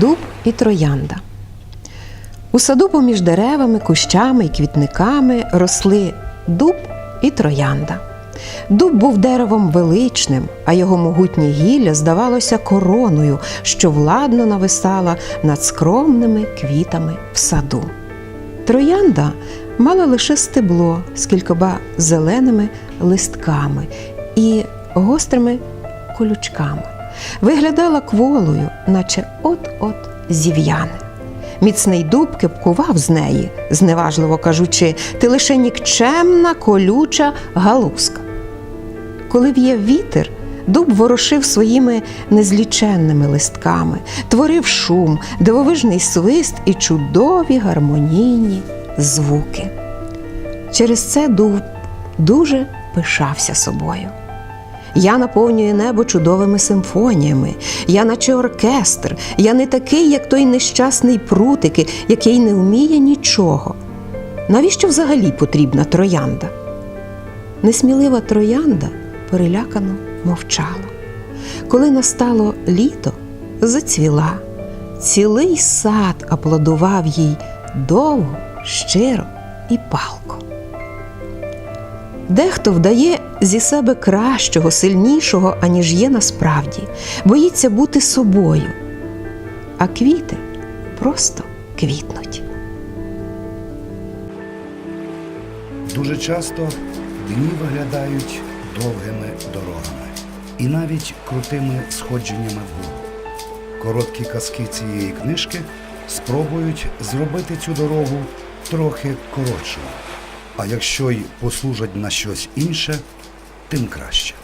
дуб і троянда. У саду поміж деревами, кущами і квітниками росли дуб і троянда. Дуб був деревом величним, а його могутнє гілля здавалося короною, що владно нависала над скромними квітами в саду. Троянда мала лише стебло з кількома зеленими листками і гострими колючками. Виглядала кволою, наче от-от зів'яне. Міцний дуб кепкував з неї, зневажливо кажучи, ти лише нікчемна колюча галузка. Коли в'єв вітер, дуб ворушив своїми незліченними листками, творив шум, дивовижний свист і чудові гармонійні звуки. Через це дуб дуже пишався собою. Я наповнюю небо чудовими симфоніями. Я наче оркестр. Я не такий, як той нещасний прутики, який не вміє нічого. Навіщо взагалі потрібна троянда? Несмілива троянда перелякано мовчала. Коли настало літо, зацвіла. Цілий сад аплодував їй довго, щиро і палко. Дехто вдає зі себе кращого, сильнішого, аніж є насправді, боїться бути собою, а квіти просто квітнуть. Дуже часто дні виглядають довгими дорогами і навіть крутими сходженнями вгору. Короткі казки цієї книжки спробують зробити цю дорогу трохи коротшою. А якщо й послужать на щось інше, тим краще.